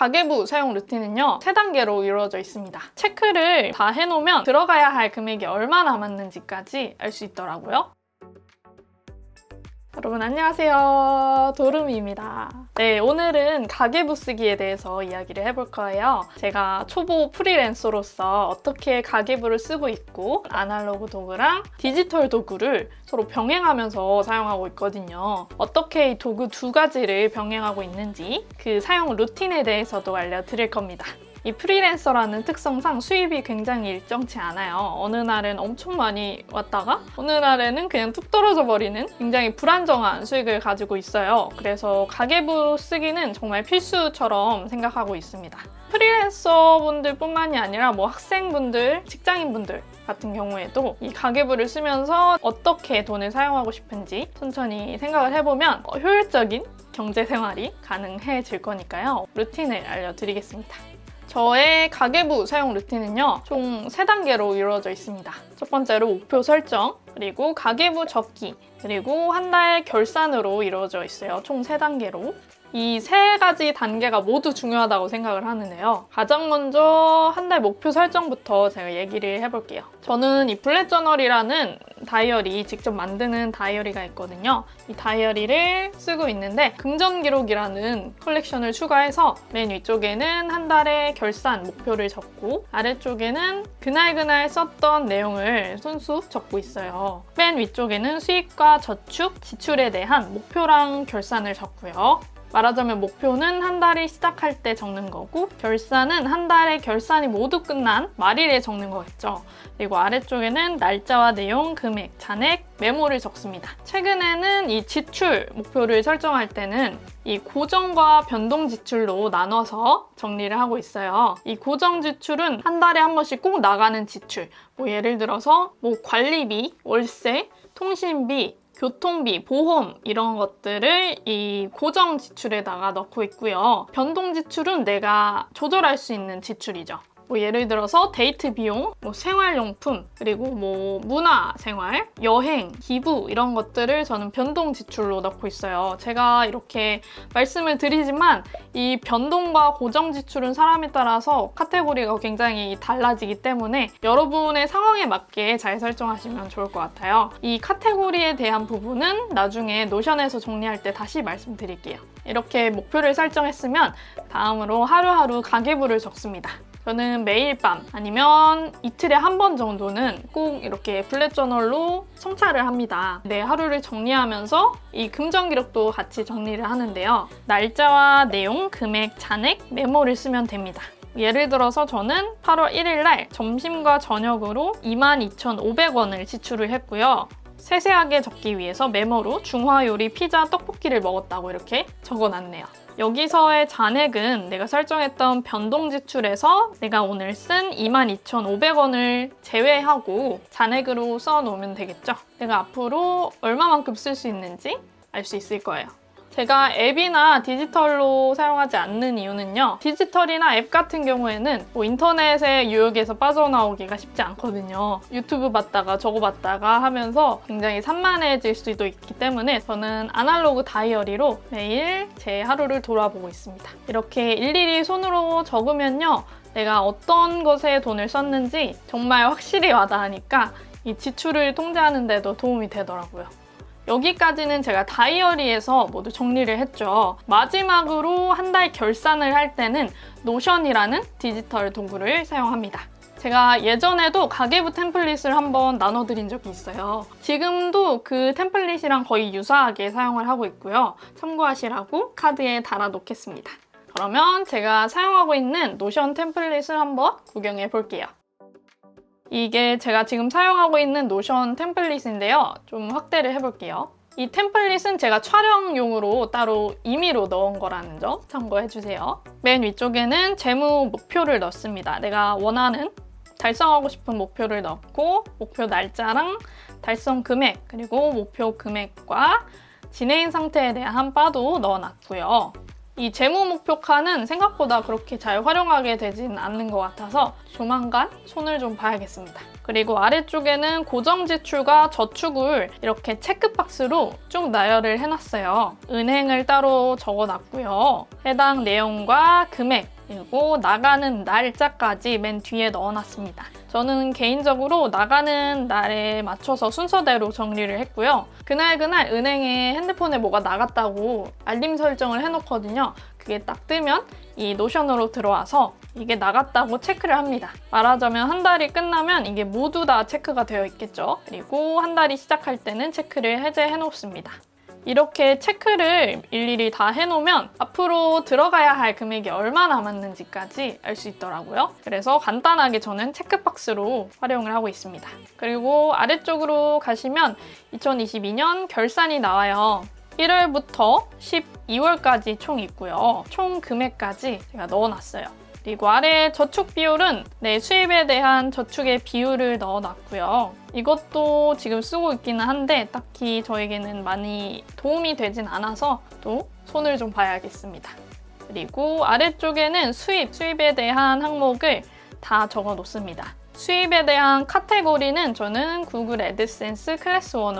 가계부 사용 루틴은요, 세 단계로 이루어져 있습니다. 체크를 다 해놓으면 들어가야 할 금액이 얼마 남았는지까지 알 수 있더라고요. 여러분 안녕하세요. 도르미입니다. 네, 오늘은 가계부 쓰기에 대해서 이야기를 해볼 거예요. 제가 초보 프리랜서로서 어떻게 가계부를 쓰고 있고 아날로그 도구랑 디지털 도구를 서로 병행하면서 사용하고 있거든요. 어떻게 이 도구 두 가지를 병행하고 있는지 그 사용 루틴에 대해서도 알려드릴 겁니다. 이 프리랜서라는 특성상 수입이 굉장히 일정치 않아요. 어느 날은 엄청 많이 왔다가 어느 날에는 그냥 뚝 떨어져 버리는 굉장히 불안정한 수익을 가지고 있어요. 그래서 가계부 쓰기는 정말 필수처럼 생각하고 있습니다. 프리랜서 분들 뿐만이 아니라 뭐 학생분들, 직장인분들 같은 경우에도 이 가계부를 쓰면서 어떻게 돈을 사용하고 싶은지 천천히 생각을 해보면 어, 효율적인 경제 생활이 가능해질 거니까요. 루틴을 알려드리겠습니다. 저의 가계부 사용 루틴은요, 총 3단계로 이루어져 있습니다. 첫 번째로 목표 설정, 그리고 가계부 적기, 그리고 한 달 결산으로 이루어져 있어요. 총 3단계로. 이 세 가지 단계가 모두 중요하다고 생각을 하는데요. 가장 먼저 한 달 목표 설정부터 제가 얘기를 해볼게요. 저는 이 블랙 저널이라는 다이어리 직접 만드는 다이어리가 있거든요. 이 다이어리를 쓰고 있는데 금전 기록이라는 컬렉션을 추가해서 맨 위쪽에는 한 달의 결산 목표를 적고 아래쪽에는 그날그날 썼던 내용을 손수 적고 있어요. 맨 위쪽에는 수익과 저축, 지출에 대한 목표랑 결산을 적고요. 말하자면 목표는 한 달이 시작할 때 적는 거고 결산은 한 달의 결산이 모두 끝난 말일에 적는 거겠죠. 그리고 아래쪽에는 날짜와 내용, 금액, 잔액, 메모를 적습니다. 최근에는 이 지출 목표를 설정할 때는 이 고정과 변동 지출로 나눠서 정리를 하고 있어요. 이 고정 지출은 한 달에 한 번씩 꼭 나가는 지출. 뭐 예를 들어서 뭐 관리비, 월세, 통신비, 교통비, 보험 이런 것들을 이 고정 지출에다가 넣고 있고요. 변동 지출은 내가 조절할 수 있는 지출이죠. 뭐 예를 들어서 데이트 비용, 뭐 생활용품, 그리고 뭐 문화 생활, 여행, 기부 이런 것들을 저는 변동 지출로 넣고 있어요. 제가 이렇게 말씀을 드리지만 이 변동과 고정 지출은 사람에 따라서 카테고리가 굉장히 달라지기 때문에 여러분의 상황에 맞게 잘 설정하시면 좋을 것 같아요. 이 카테고리에 대한 부분은 나중에 노션에서 정리할 때 다시 말씀드릴게요. 이렇게 목표를 설정했으면 다음으로 하루하루 가계부를 적습니다. 저는 매일 밤 아니면 이틀에 한 번 정도는 꼭 이렇게 블랙 저널로 성찰을 합니다. 내 하루를 정리하면서 이 금전 기록도 같이 정리를 하는데요. 날짜와 내용, 금액, 잔액, 메모를 쓰면 됩니다. 예를 들어서 저는 8월 1일 날 점심과 저녁으로 22,500원을 지출을 했고요. 세세하게 적기 위해서 메모로 중화 요리, 피자, 떡볶이를 먹었다고 이렇게 적어놨네요. 여기서의 잔액은 내가 설정했던 변동 지출에서 내가 오늘 쓴 22,500원을 제외하고 잔액으로 써 놓으면 되겠죠. 내가 앞으로 얼마만큼 쓸 수 있는지 알 수 있을 거예요. 제가 앱이나 디지털로 사용하지 않는 이유는요. 디지털이나 앱 같은 경우에는 뭐 인터넷의 유혹에서 빠져나오기가 쉽지 않거든요. 유튜브 봤다가 저거 봤다가 하면서 굉장히 산만해질 수도 있기 때문에 저는 아날로그 다이어리로 매일 제 하루를 돌아보고 있습니다. 이렇게 일일이 손으로 적으면요. 내가 어떤 것에 돈을 썼는지 정말 확실히 와닿으니까 이 지출을 통제하는 데도 도움이 되더라고요. 여기까지는 제가 다이어리에서 모두 정리를 했죠. 마지막으로 한 달 결산을 할 때는 노션이라는 디지털 도구를 사용합니다. 제가 예전에도 가계부 템플릿을 한번 나눠드린 적이 있어요. 지금도 그 템플릿이랑 거의 유사하게 사용을 하고 있고요. 참고하시라고 카드에 달아 놓겠습니다. 그러면 제가 사용하고 있는 노션 템플릿을 한번 구경해 볼게요. 이게 제가 지금 사용하고 있는 노션 템플릿인데요. 좀 확대를 해볼게요. 이 템플릿은 제가 촬영용으로 따로 임의로 넣은 거라는 점 참고해주세요. 맨 위쪽에는 재무 목표를 넣습니다. 내가 원하는 달성하고 싶은 목표를 넣고 목표 날짜랑 달성 금액 그리고 목표 금액과 진행 상태에 대한 바도 넣어놨고요. 이 재무 목표 칸은 생각보다 그렇게 잘 활용하게 되진 않는 것 같아서 조만간 손을 좀 봐야겠습니다. 그리고 아래쪽에는 고정 지출과 저축을 이렇게 체크박스로 쭉 나열을 해놨어요. 은행을 따로 적어놨고요. 해당 내용과 금액, 그리고 나가는 날짜까지 맨 뒤에 넣어놨습니다. 저는 개인적으로 나가는 날에 맞춰서 순서대로 정리를 했고요. 그날 그날 은행에 핸드폰에 뭐가 나갔다고 알림 설정을 해놓거든요. 그게 딱 뜨면 이 노션으로 들어와서 이게 나갔다고 체크를 합니다. 말하자면 한 달이 끝나면 이게 모두 다 체크가 되어 있겠죠. 그리고 한 달이 시작할 때는 체크를 해제해 놓습니다. 이렇게 체크를 일일이 다 해놓으면 앞으로 들어가야 할 금액이 얼마 남았는지까지 알 수 있더라고요. 그래서 간단하게 저는 체크박스로 활용을 하고 있습니다. 그리고 아래쪽으로 가시면 2022년 결산이 나와요. 1월부터 12월까지 총 있고요. 총 금액까지 제가 넣어놨어요. 그리고 아래 저축 비율은 내 수입에 대한 저축의 비율을 넣어놨고요. 이것도 지금 쓰고 있기는 한데 딱히 저에게는 많이 도움이 되진 않아서 또 손을 좀 봐야겠습니다. 그리고 아래쪽에는 수입, 수입에 대한 항목을 다 적어 놓습니다. 수입에 대한 카테고리는 저는 구글 애드센스 클래스 101,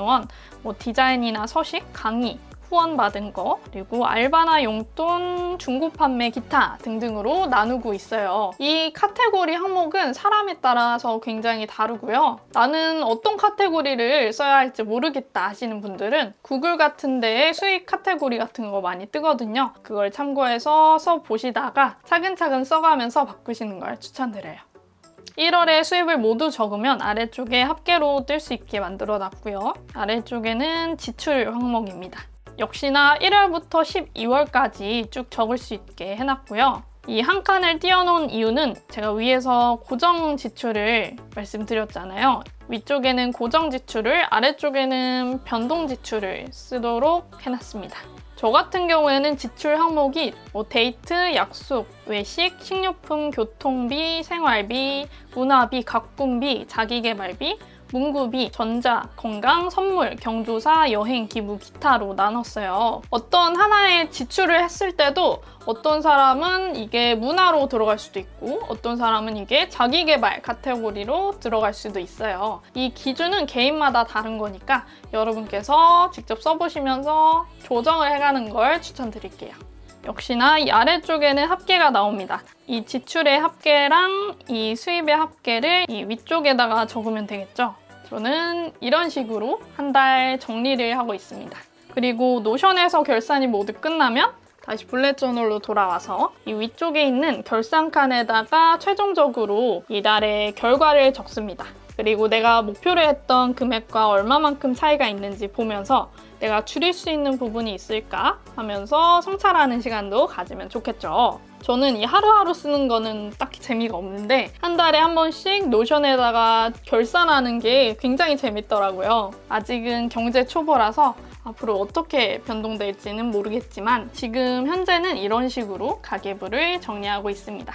뭐 디자인이나 서식, 강의, 후원받은 거, 그리고 알바나 용돈, 중고 판매, 기타 등등으로 나누고 있어요. 이 카테고리 항목은 사람에 따라서 굉장히 다르고요. 나는 어떤 카테고리를 써야 할지 모르겠다 하시는 분들은 구글 같은 데에 수익 카테고리 같은 거 많이 뜨거든요. 그걸 참고해서 써보시다가 차근차근 써가면서 바꾸시는 걸 추천드려요. 1월에 수입을 모두 적으면 아래쪽에 합계로 뜰 수 있게 만들어 놨고요. 아래쪽에는 지출 항목입니다. 역시나 1월부터 12월까지 쭉 적을 수 있게 해놨고요. 이 한 칸을 띄워놓은 이유는 제가 위에서 고정 지출을 말씀드렸잖아요. 위쪽에는 고정 지출을, 아래쪽에는 변동 지출을 쓰도록 해놨습니다. 저 같은 경우에는 지출 항목이 뭐 데이트, 약속, 외식, 식료품, 교통비, 생활비, 문화비, 가꿈비, 자기개발비, 문구비, 전자, 건강, 선물, 경조사, 여행, 기부, 기타로 나눴어요. 어떤 하나의 지출을 했을 때도 어떤 사람은 이게 문화로 들어갈 수도 있고 어떤 사람은 이게 자기개발 카테고리로 들어갈 수도 있어요. 이 기준은 개인마다 다른 거니까 여러분께서 직접 써보시면서 조정을 해가는 걸 추천드릴게요. 역시나 이 아래쪽에는 합계가 나옵니다. 이 지출의 합계랑 이 수입의 합계를 이 위쪽에다가 적으면 되겠죠. 저는 이런 식으로 한 달 정리를 하고 있습니다. 그리고 노션에서 결산이 모두 끝나면 다시 블렛 저널로 돌아와서 이 위쪽에 있는 결산 칸에다가 최종적으로 이달의 결과를 적습니다. 그리고 내가 목표를 했던 금액과 얼마만큼 차이가 있는지 보면서 내가 줄일 수 있는 부분이 있을까 하면서 성찰하는 시간도 가지면 좋겠죠. 저는 이 하루하루 쓰는 거는 딱히 재미가 없는데 한 달에 한 번씩 노션에다가 결산하는 게 굉장히 재밌더라고요. 아직은 경제 초보라서 앞으로 어떻게 변동될지는 모르겠지만 지금 현재는 이런 식으로 가계부를 정리하고 있습니다.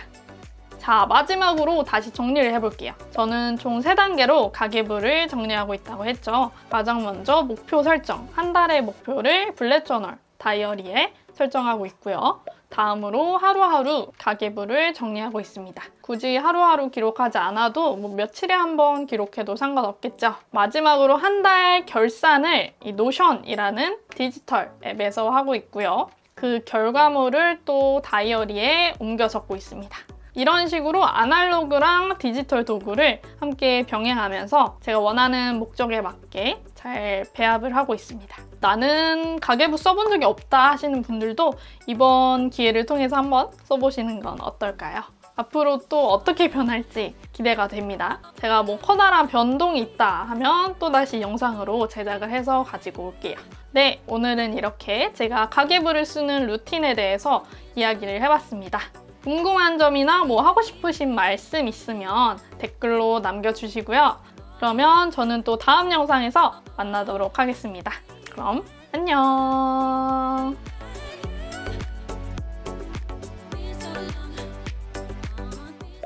자, 마지막으로 다시 정리를 해볼게요. 저는 총 3단계로 가계부를 정리하고 있다고 했죠. 가장 먼저 목표 설정. 한 달의 목표를 블렛 저널, 다이어리에 설정하고 있고요. 다음으로 하루하루 가계부를 정리하고 있습니다. 굳이 하루하루 기록하지 않아도 뭐 며칠에 한 번 기록해도 상관없겠죠. 마지막으로 한 달 결산을 이 노션이라는 디지털 앱에서 하고 있고요. 그 결과물을 또 다이어리에 옮겨 적고 있습니다. 이런 식으로 아날로그랑 디지털 도구를 함께 병행하면서 제가 원하는 목적에 맞게 잘 배합을 하고 있습니다. 나는 가계부 써본 적이 없다 하시는 분들도 이번 기회를 통해서 한번 써보시는 건 어떨까요? 앞으로 또 어떻게 변할지 기대가 됩니다. 제가 뭐 커다란 변동이 있다 하면 또 다시 영상으로 제작을 해서 가지고 올게요. 네, 오늘은 이렇게 제가 가계부를 쓰는 루틴에 대해서 이야기를 해봤습니다. 궁금한 점이나 뭐 하고 싶으신 말씀 있으면 댓글로 남겨주시고요. 그러면 저는 또 다음 영상에서 만나도록 하겠습니다. 그럼 안녕!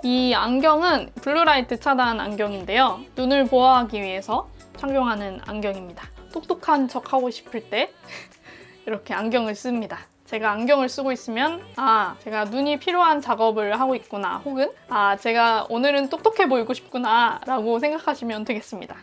이 안경은 블루라이트 차단 안경인데요. 눈을 보호하기 위해서 착용하는 안경입니다. 똑똑한 척 하고 싶을 때 이렇게 안경을 씁니다. 제가 안경을 쓰고 있으면 아, 제가 눈이 필요한 작업을 하고 있구나. 혹은 아, 제가 오늘은 똑똑해 보이고 싶구나. 라고 생각하시면 되겠습니다.